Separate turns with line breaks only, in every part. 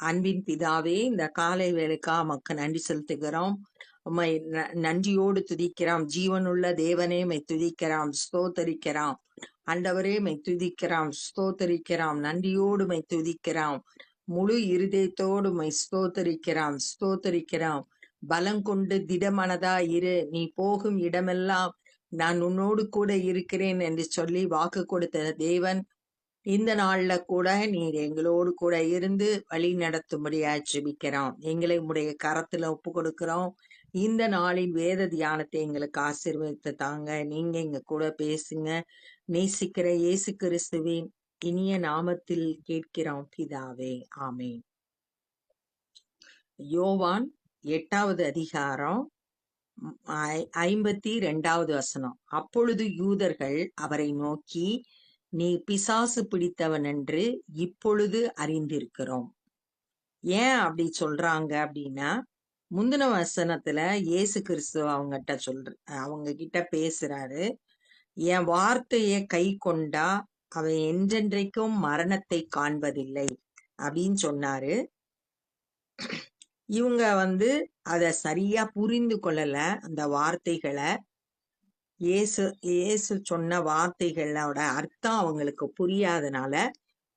அன்பின் பிதாவே இந்த காலை வேலைக்கா மக்க நன்றி செலுத்துகிறோம். உம்மை ந- நன்றியோடு துதிக்கிறோம். ஜீவனுள்ள தேவனே மை துதிக்கிறோம். ஸ்தோத்தரிக்கிறோம். ஆண்டவரே மை துதிக்கிறோம். ஸ்தோத்தரிக்கிறோம். நன்றியோடு மை துதிக்கிறோம். முழு இருதயத்தோடு மை ஸ்தோத்தரிக்கிறோம். ஸ்தோத்தரிக்கிறோம். பலம் கொண்டு திடமனதா இரு. நீ போகும் இடமெல்லாம் நான் உன்னோடு கூட இருக்கிறேன் என்று சொல்லி வாக்கு கொடுத்த தேவன். இந்த நாள்ல கூட நீர் எங்களோடு கூட இருந்து வழி நடத்தும்படியா ஜெபிக்கிறோம் எங்களை உடைய கரத்துல ஒப்பு கொடுக்கிறோம். இந்த நாளின் வேத தியானத்தை எங்களுக்கு ஆசீர்வதித்து தாங்க. நீங்க எங்க கூட பேசுங்க. நேசிக்கிற இயேசு கிறிஸ்துவின் இனிய நாமத்தில் கேட்கிறோம் பிதாவே. ஆமே யோவான் எட்டாவது அதிகாரம் ஐ- ஐம்பத்தி ரெண்டாவது வசனம். அப்பொழுது யூதர்கள் அவரை நோக்கி நீ பிசாசு பிடித்தவன் என்று இப்பொழுது அறிந்திருக்கிறோம். ஏன் அப்படி சொல்றாங்க அப்படின்னா முந்தின வசனத்துல இயேசு கிறிஸ்து அவங்ககிட்ட சொல்ற அவங்க கிட்ட பேசுறாரு என் வார்த்தையை கை கொண்டா அவன் என்றென்றைக்கும் மரணத்தை காண்பதில்லை அப்படின்னு சொன்னாரு. இவங்க வந்து அத சரியா புரிந்து கொள்ளல அந்த வார்த்தைகளை. இயேசு இயேசு சொன்ன வார்த்தைகளோட அர்த்தம் அவங்களுக்கு புரியாதனால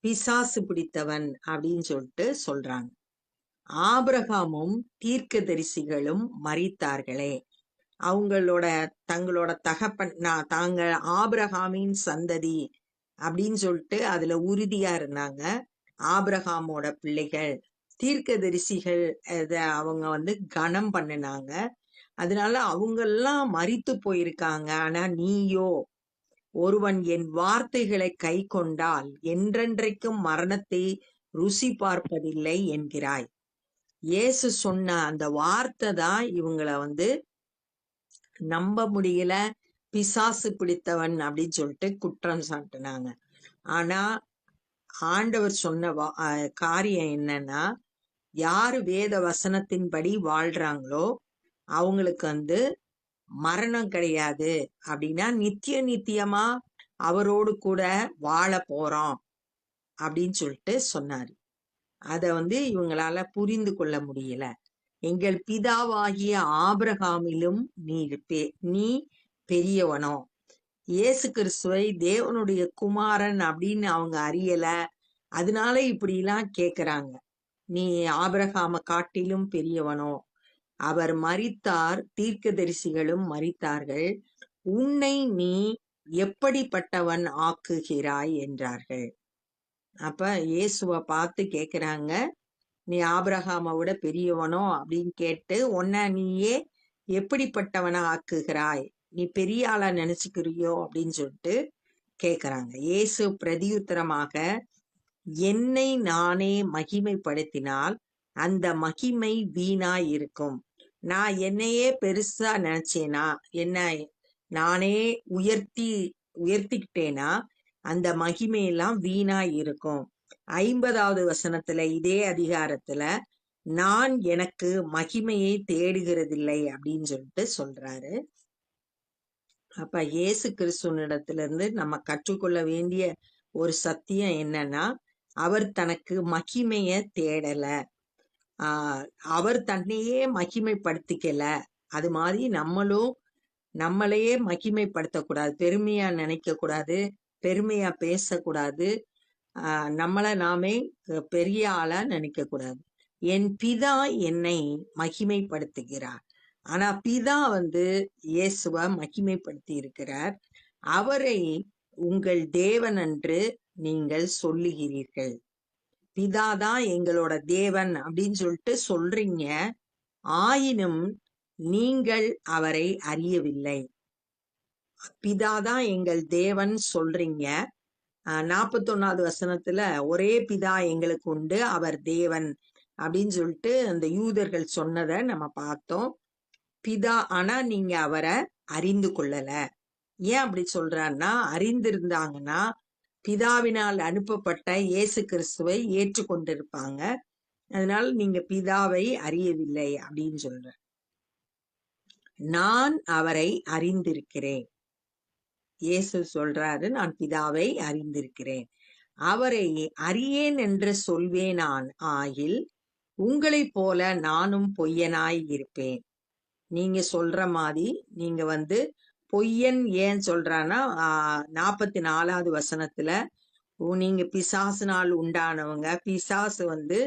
பிசாசு பிடித்தவன் அப்படின்னு சொல்லிட்டு சொல்றாங்க. ஆபிரகாமும் தீர்க்க தரிசிகளும் மறித்தார்களே அவங்களோட தங்களோட தகப்பன் நான் தாங்கள் ஆபிரகாமின் சந்ததி அப்படின்னு சொல்லிட்டு அதுல உறுதியா இருந்தாங்க. ஆபிரகாமோட பிள்ளைகள் தீர்க்க தரிசிகள் அவங்க வந்து கனம் பண்ணினாங்க. அதனால அவங்கெல்லாம் மறித்து போயிருக்காங்க. ஆனா நீயோ ஒருவன் என் வார்த்தைகளை கை கொண்டால் என்றென்றைக்கும் மரணத்தை ருசி பார்ப்பதில்லை என்கிறாய். இயேசு சொன்ன அந்த வார்த்தை தான் இவங்களை வந்து நம்ப முடியல பிசாசு பிடித்தவன் அப்படின்னு சொல்லிட்டு குற்றம் சாட்டினாங்க. ஆனா ஆண்டவர் சொன்ன வா- காரியம் என்னன்னா யாரு வேத வசனத்தின்படி வாழ்றாங்களோ அவங்களுக்கு வந்து மரணம் கிடையாது. அப்படின்னா நித்திய நித்தியமா அவரோடு கூட வாழ போறோம். அப்படின்னு சொல்லிட்டு சொன்னாரு. அதை வந்து இவங்களால புரிந்து கொள்ள முடியல. எங்கள் பிதாவாகிய ஆபிரகாமிலும் நீ பெ- நீ பெரியவனோ. இயேசு கிறிஸ்துவை தேவனுடைய குமாரன் அப்படின்னு அவங்க அறியல. அதனால இப்படி எல்லாம் கேக்குறாங்க. நீ ஆபிரகாம காட்டிலும் பெரியவனோ. அவர் மறித்தார் தீர்க்கதரிசிகளும் மறித்தார்கள் உன்னை நீ எப்படிப்பட்டவன் ஆக்குகிறாய் என்றார்கள். அப்ப இயேசுவை பார்த்து கேக்குறாங்க நீ ஆபிரகாமை விட பெரியவனோ? அப்படின்னு கேட்டு உன்னை நீயே எப்படிப்பட்டவனா ஆக்குகிறாய்? நீ பெரிய ஆளா நினைச்சுக்கிறியோ? அப்படின்னு சொல்லிட்டு கேக்குறாங்க. இயேசு பிரதியுத்தரமாக என்னை நானே மகிமைப்படுத்தினால் அந்த மகிமை வீணா இருக்கும். நான் என்னையே பெருசா நினைச்சேனா? என்ன நானே உயர்த்தி உயர்த்திக்கிட்டேனா? அந்த மகிமையெல்லாம் வீணா இருக்கும். ஐம்பதாவது வசனத்துல இதே அதிகாரத்துல நான் எனக்கு மகிமையை தேடுகிறதில்லை அப்படின்னு சொல்லிட்டு சொல்றாரு. அப்ப இயேசு கிறிஸ்துவனிடத்துல இருந்து நம்ம கற்றுக்கொள்ள வேண்டிய ஒரு சத்தியம் என்னன்னா அவர் தனக்கு மகிமைய தேடல. அவர் தன்னையே மகிமைப்படுத்திக்கல. அது மாதிரி நம்மளும் நம்மளையே மகிமைப்படுத்தக்கூடாது பெருமையா நினைக்க கூடாது பெருமையா பேசக்கூடாது. ஆஹ் நம்மளை நாமே பெரிய ஆளா நினைக்க கூடாது என் பிதா என்னை மகிமைப்படுத்துகிறார். ஆனா பிதா வந்து இயேசுவ மகிமைப்படுத்தி இருக்கிறார். அவரை உங்கள் தேவன் என்று நீங்கள் சொல்லுகிறீர்கள். பிதாதான் எங்களோட தேவன் அப்படின்னு சொல்லிட்டு சொல்றீங்க. ஆயினும் நீங்கள் அவரை அறியவில்லை. பிதாதான் எங்கள் தேவன் சொல்றீங்க. நாற்பத்தொன்னாவது வசனத்துல ஒரே பிதா எங்களுக்கு உண்டு அவர் தேவன் அப்படின்னு சொல்லிட்டு அந்த யூதர்கள் சொன்னதை நம்ம பார்த்தோம். பிதா ஆனா நீங்க அவரை அறிந்து கொள்ளல. ஏன் அப்படி சொல்றான்னா அறிந்திருந்தாங்கன்னா பிதாவினால் அனுப்பப்பட்ட இயேசு கிறிஸ்துவை ஏற்றுக்கொண்டிருப்பாங்க. அதனால் நீங்க பிதாவை அறியவில்லை அப்படின்னு சொல்ற. நான் அவரை அறிந்திருக்கிறேன். இயேசு சொல்றாரு நான் பிதாவை அறிந்திருக்கிறேன். அவரை அறியேன் என்று சொல்வேனான் ஆகில் உங்களைப் போல நானும் பொய்யனாய் இருப்பேன். நீங்க சொல்ற மாதிரி நீங்க வந்து பொய்யன் ஏன் சொல்றான்னா நாற்பத்தி நாலாவது வசனத்துல நீங்க பிசாசுனால் உண்டானவங்க. பிசாசு வந்து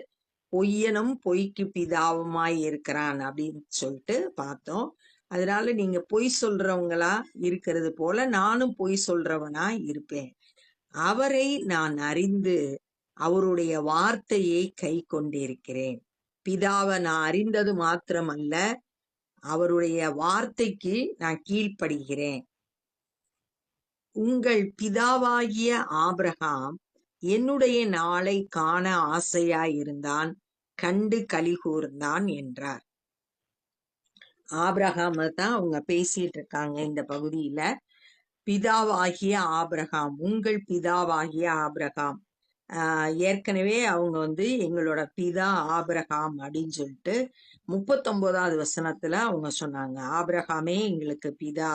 பொய்யனும் பொய்க்கு பிதாவுமாய் இருக்கிறான் அப்படின்னு சொல்லிட்டு பார்த்தோம். அதனால நீங்க பொய் சொல்றவங்களா இருக்கிறது போல நானும் பொய் சொல்றவனா இருப்பேன். அவரை நான் அறிந்து அவருடைய வார்த்தையை கை கொண்டிருக்கிறேன். பிதாவை நான் அறிந்தது மாத்திரமல்ல அவருடைய வார்த்தைக்கு நான் கீழ்ப்படுகிறேன். உங்கள் பிதாவாகிய ஆபிரகாம் என்னுடைய நாளை காண ஆசையாயிருந்தான் கண்டு களி கூர்ந்தான் என்றார். ஆபிரகாம தான் அவங்க பேசிட்டு இருக்காங்க இந்த பகுதியில. பிதாவாகிய ஆபிரகாம் உங்கள் பிதாவாகிய ஆபிரகாம் ஏற்கனவே அவங்க வந்து எங்களோட பிதா ஆபிரகாம் அப்படின்னு சொல்லிட்டு முப்பத்தொன்பதாவது வசனத்துல அவங்க சொன்னாங்க. ஆபிரகாமே எங்களுக்கு பிதா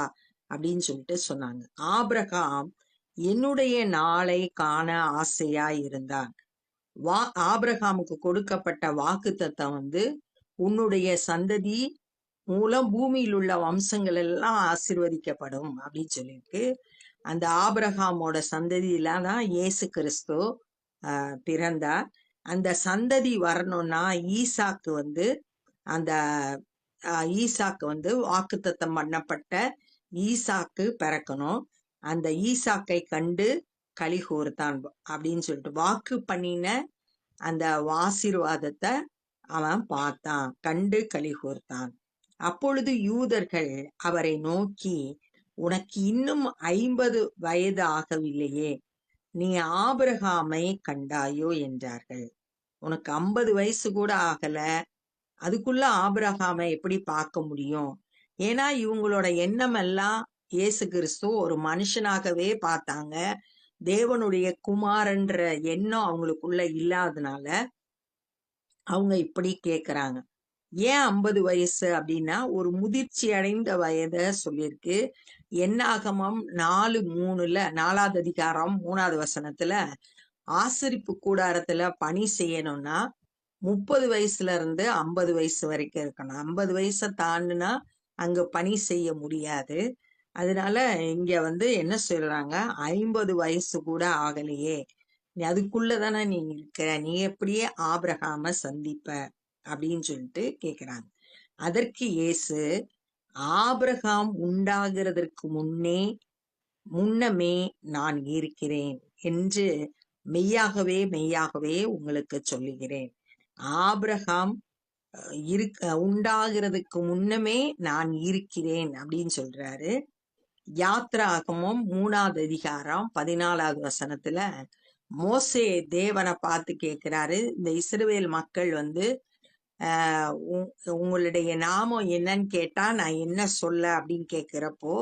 அப்படின்னு சொல்லிட்டு சொன்னாங்க. ஆபிரகாம் என்னுடைய நாளை காண ஆசையா இருந்தான் வா ஆபிரகாமுக்கு கொடுக்கப்பட்ட வாக்கு தத்தம் வந்து உன்னுடைய சந்ததி மூலம் பூமியில் உள்ள வம்சங்கள் எல்லாம் ஆசிர்வதிக்கப்படும் அப்படின்னு சொல்லியிருக்கு. அந்த ஆபிரகாமோட சந்ததியில தான் இயேசு கிறிஸ்து பிறந்தார் அந்த சந்ததி வரணும்னா ஈசாக்கு வந்து அந்த ஈசாக்கு வந்து வாக்குத்தத்தம் பண்ணப்பட்ட ஈசாக்கு பிறக்கணும். அந்த ஈசாக்கை கண்டு களி கூறுத்தான் அப்படின்னு சொல்லிட்டு வாக்கு பண்ணின அந்த ஆசீர்வாதத்தை அவன் பார்த்தான் கண்டு களி கூர்த்தான். அப்பொழுது யூதர்கள் அவரை நோக்கி உனக்கு இன்னும் ஐம்பது வயது ஆகவில்லையே நீ ஆபிரகாமை கண்டாயோ என்றார்கள். உனக்கு ஐம்பது வயசு கூட ஆகல. அதுக்குள்ள ஆபிரகாமை எப்படி பார்க்க முடியும்? ஏன்னா இவங்களோட எண்ணம் எல்லாம் இயேசு கிறிஸ்து ஒரு மனுஷனாகவே பார்த்தாங்க. தேவனுடைய குமாரன்ற எண்ணம் அவங்களுக்குள்ள இல்லாதனால அவங்க இப்படி கேக்குறாங்க. ஏன் ஐம்பது வயசு அப்படின்னா ஒரு முதிர்ச்சி அடைந்த வயதை சொல்லியிருக்கு. என்னாகமம் நாலு மூணுல நாலாவது அதிகாரம் மூணாவது வசனத்துல ஆசரிப்பு கூடாரத்துல பணி செய்யணும்னா முப்பது வயசுல இருந்து ஐம்பது வயசு வரைக்கும் இருக்கணும். ஐம்பது வயசை தாண்டுனா அங்க பணி செய்ய முடியாது. அதனால இங்க வந்து என்ன சொல்றாங்க? ஐம்பது வயசு கூட ஆகலையே. நீ அதுக்குள்ளதானே நீ இருக்கிற நீ எப்படியே ஆபிரகாம சந்திப்ப. அப்படின்னு சொல்லிட்டு கேக்குறாங்க. அதற்கு இயேசு ஆபிரகாம் உண்டாகிறதற்கு முன்னே முன்னமே நான் இருக்கிறேன் என்று மெய்யாகவே மெய்யாகவே உங்களுக்கு சொல்லுகிறேன். ஆபிரகாம் இருக்க உண்டாகிறதுக்கு முன்னமே நான் இருக்கிறேன் அப்படின்னு சொல்றாரு. யாத்ராகமும் மூணாவது அதிகாரம் பதினாலாவது வசனத்துல மோசே தேவனை பார்த்து கேட்கிறாரு இந்த இஸ்ரவேல் மக்கள் வந்து உங்களுடைய நாமம் என்னன்னு கேட்டா நான் என்ன சொல்ல அப்படின்னு கேட்கிறப்போ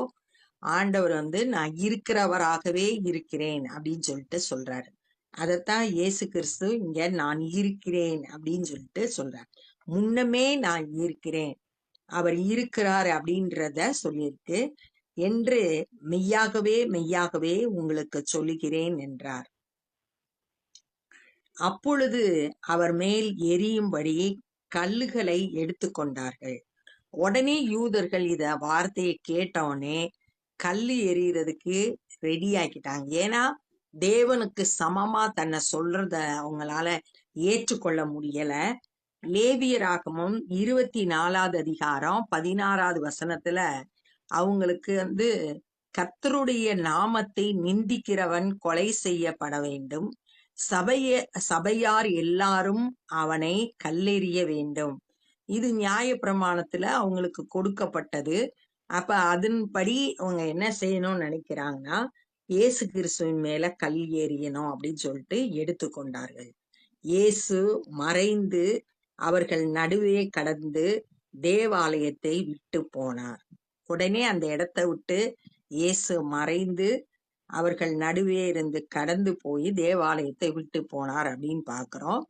ஆண்டவர் வந்து நான் இருக்கிறவராகவே இருக்கிறேன் அப்படின்னு சொல்லிட்டு சொல்றாரு. அதைத்தான் இயேசு கிறிஸ்து இங்க நான் இருக்கிறேன் அப்படின்னு சொல்லிட்டு சொல்றார். முன்னமே நான் இருக்கிறேன். அவர் இருக்கிறார் அப்படின்றத சொல்லியிருக்கு. என்று மெய்யாகவே மெய்யாகவே உங்களுக்கு சொல்லுகிறேன் என்றார். அப்பொழுது அவர் மேல் எரியும்படி கல்லுகளை எடுத்துக்கொண்டார்கள் உடனே யூதர்கள் இத வார்த்தையை கேட்டவுடனே கல்லு எறிகிறதுக்கு ரெடி ஆக்கிட்டாங்க. ஏன்னா தேவனுக்கு சமமா தன்னை சொல்றத அவங்களால ஏற்றுக்கொள்ள முடியல. லேவியராகமும் இருபத்தி நாலாவது அதிகாரம் பதினாறாவது வசனத்துல அவங்களுக்கு வந்து கர்த்தருடைய நாமத்தை நிந்திக்கிறவன் கொலை செய்யப்பட வேண்டும். சபைய சபையார் எல்லாரும் அவனை கல்லெறிய வேண்டும். இது நியாய பிரமாணத்துல அவங்களுக்கு கொடுக்கப்பட்டது. அப்ப அதன்படி அவங்க என்ன செய்யணும்னு நினைக்கிறாங்கன்னா இயேசு கிறிஸ்துவின் மேல கல் எறியணும் அப்படின்னு சொல்லிட்டு எடுத்துக்கொண்டார்கள் இயேசு மறைந்து அவர்கள் நடுவே கடந்து தேவாலயத்தை விட்டு போனார். உடனே அந்த இடத்தை விட்டு இயேசு மறைந்து அவர்கள் நடுவே இருந்து கடந்து போய் தேவாலயத்தை விட்டு போனார் அப்படின்னு பாக்குறோம்.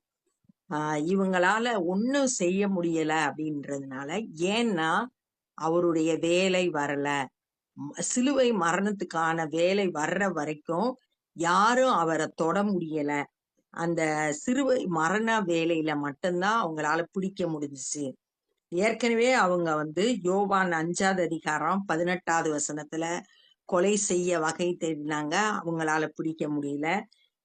ஆஹ் இவங்களால ஒண்ணும் செய்ய முடியல அப்படின்றதுனால ஏன்னா அவருடைய வேலை வரல. சிலுவை மரணத்துக்கான வேலை வர்ற வரைக்கும் யாரும் அவரை தொட முடியல. அந்த சிறுவை மரண வேலையில மட்டும்தான் அவங்களால பிடிக்க முடிஞ்சுச்சு. ஏற்கனவே அவங்க வந்து யோவான் அஞ்சாவது அதிகாரம் பதினெட்டாவது வசனத்துல கொலை செய்ய வகை தேடினாங்க அவங்களால பிடிக்க முடியல.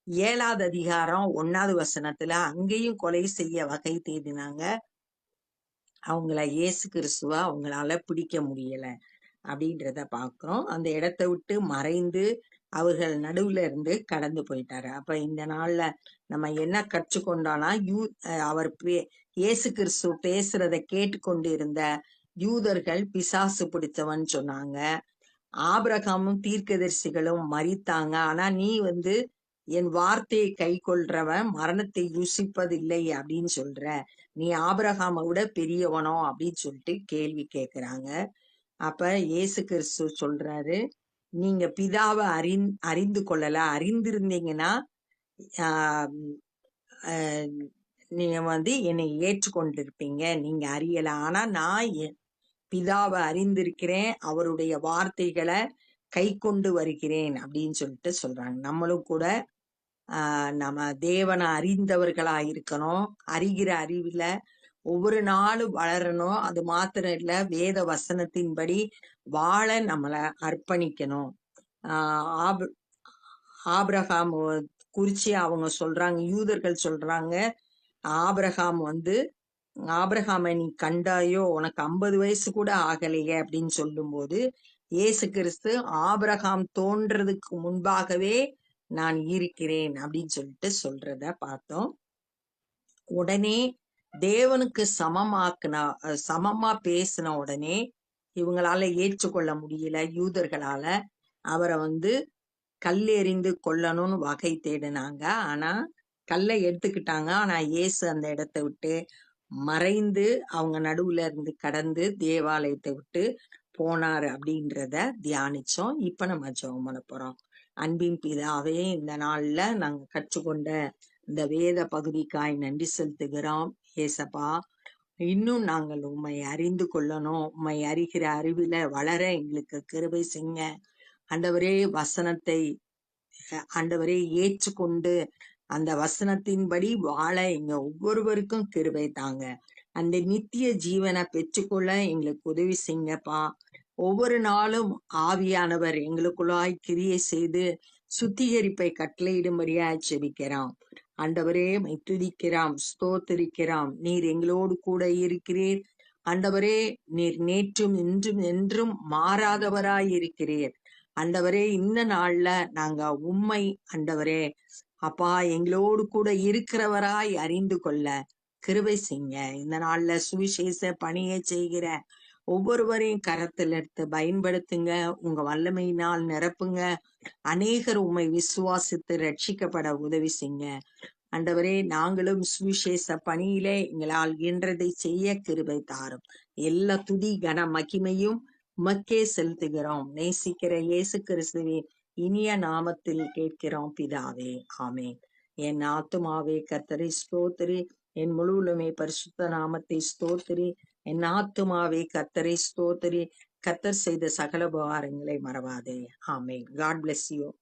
ஏழாவது அதிகாரம் ஒன்னாவது வசனத்துல அங்கேயும் கொலை செய்ய வகை தேடினாங்க. அவங்கள இயேசு கிறிஸ்துவ அவங்களால பிடிக்க முடியல அப்படின்றத பாக்குறோம். அந்த இடத்த விட்டு மறைந்து அவர்கள் நடுவுல இருந்து கடந்து போயிட்டாரு. அப்ப இந்த நாள்ல நம்ம என்ன கற்றுக்கொண்டோம்னா யூ அவர் பே- இயேசு கிறிஸ்து பேசுறத கேட்டுக்கொண்டு இருந்த யூதர்கள் பிசாசு பிடித்தவன் சொன்னாங்க. ஆபிரகாமும் தீர்க்கதரிசிகளும் மறித்தாங்க ஆனா நீ வந்து என் வார்த்தையை கை கொள்றவன் மரணத்தை யூசிப்பதில்லை அப்படின்னு சொல்ற. நீ ஆபிரகாமை விட பெரியவனோ அப்படின்னு சொல்லிட்டு கேள்வி கேக்குறாங்க. அப்ப இயேசு கிறிஸ்து சொல்றாரு நீங்க பிதாவை அறிந் அறிந்து கொள்ளல. அறிந்திருந்தீங்கன்னா நீங்க வந்து என்னை ஏற்றுக்கொண்டிருப்பீங்க. நீங்க அறியல. ஆனா நான் என் பிதாவை அறிந்திருக்கிறேன் அவருடைய வார்த்தைகளை கை கொண்டு வருகிறேன் அப்படின்னு சொல்லிட்டு சொல்றாங்க. நம்மளும் கூட ஆஹ் நம்ம தேவனை அறிந்தவர்களா இருக்கணும். அறிகிற அறிவுல ஒவ்வொரு நாளும் வளரணும். அது மாத்திரம் இல்ல வேத வசனத்தின்படி வாழ நம்மளை அர்ப்பணிக்கணும். ஆஹ் ஆப் ஆப்ரஹாம் குறிச்சு அவங்க சொல்றாங்க யூதர்கள் சொல்றாங்க ஆபிரகாம் வந்து ஆபிரகாமை நீ கண்டாயோ? உனக்கு ஐம்பது வயசு கூட ஆகலையே அப்படின்னு சொல்லும்போது இயேசு கிறிஸ்து ஆபிரகாம் தோன்றதுக்கு முன்பாகவே நான் இருக்கிறேன் அப்படின்னு சொல்லிட்டு சொல்றத பார்த்தோம். உடனே தேவனுக்கு சமமாக்குனா சமமா பேசின உடனே இவங்களால ஏற்றுக்கொள்ள முடியல யூதர்களால. அவரை வந்து கல்லெறிந்து கொல்லணும்னு வகை தேடினாங்க. ஆனா கல்லை எடுத்துக்கிட்டாங்க. ஆனா இயேசு அந்த இடத்தை விட்டு மறைந்து அவங்க நடுவுல இருந்து கடந்து தேவாலயத்தை விட்டு போனாரு அப்படின்றத தியானிச்சோம். இப்ப நம்ம ஜெபம் பண்ண போறோம். அன்பின் பிதாவே இந்த நாள்ல நாங்க கற்றுக்கொண்ட இந்த வேத பகுதிக்காய் நன்றி செலுத்துகிறோம். ஏசப்பா இன்னும் நாங்கள் உண்மை அறிந்து கொள்ளணும். உம்மை அறிகிற அறிவில வளர எங்களுக்கு கிருபை செய்ய ஆண்டவரே வசனத்தை அஹ், ஆண்டவரே ஏற்றுக்கொண்டு அந்த வசனத்தின்படி வாழ எங்க ஒவ்வொருவருக்கும் கிருபை தாங்க. அந்த நித்திய ஜீவனை பெற்றுக்கொள்ள எங்களுக்கு உதவி செய்யுங்கப்பா. ஒவ்வொரு நாளும் ஆவியானவர் எங்களுக்குள்ளாய் கிரியை செய்து சுத்திகரிப்பை கட்டளையிடும்படியா செபிக்கிறோம் ஆண்டவரே மை துதிக்கிறோம் ஸ்தோத்திரிக்கிறோம். நீர் எங்களோடு கூட இருக்கிறீர். ஆண்டவரே நீர் நேற்றும் இன்றும் என்றும் மாறாதவராய் இருக்கிறீர். ஆண்டவரே இந்த நாள்ல நாங்க உண்மை ஆண்டவரே அப்பா எங்களோடு கூட இருக்கிறவராய் அறிந்து கொள்ள கிருபை செய்ய இந்த நாள்ல சுவிசேஷ பணியை செய்கிற ஒவ்வொருவரையும் கரத்தில் எடுத்து பயன்படுத்துங்க. உங்க வல்லமையினால் நிரப்புங்க. அநேகர் உண்மை விசுவாசித்து ரட்சிக்கப்பட உதவி செய்யுங்க. அண்டவரே நாங்களும் சுவிசேஷ பணியிலே எங்களால் இன்றதை செய்ய கிருபை தாரும். எல்லா துதி கன மகிமையும் மக்கே செலுத்துகிறோம். நேசிக்கிற இயேசு கிறிஸ்துவின் இனிய நாமத்தில் கேட்கிறோம் பிதாவே. ஆமேன். என் ஆத்துமாவே கர்த்தரை ஸ்தோத்திரி. என் முழுவலுமே பரிசுத்த நாமத்தை ஸ்தோத்திரி. என் ஆத்துமாவே கர்த்தரை ஸ்தோத்திரி. கர்த்தர் செய்த சகல உபகாரங்களை மறவாதே. ஆமே காட் bless யூ